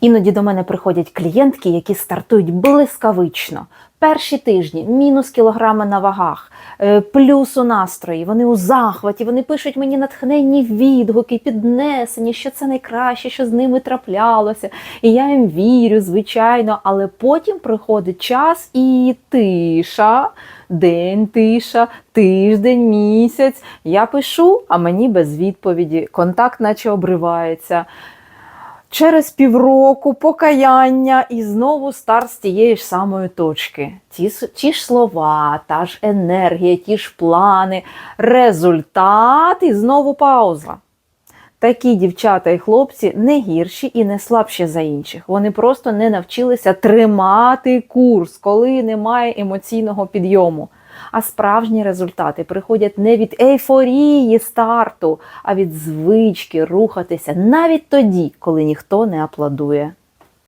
Іноді до мене приходять клієнтки, які стартують блискавично. Перші тижні мінус кілограми на вагах, е, плюс у настрої. Вони у захваті, вони пишуть мені натхненні відгуки, піднесені, що це найкраще, що з ними траплялося. І я їм вірю, звичайно, але потім приходить час і тиша, день тиша, тиждень, місяць. Я пишу, а мені без відповіді. Контакт наче обривається. Через півроку покаяння і знову старт з тієї ж самої точки. Ті, ті ж слова, та ж енергія, ті ж плани, результат і знову пауза. Такі дівчата і хлопці не гірші і не слабші за інших. Вони просто не навчилися тримати курс, коли немає емоційного підйому. А справжні результати приходять не від ейфорії старту, а від звички рухатися навіть тоді, коли ніхто не аплодує.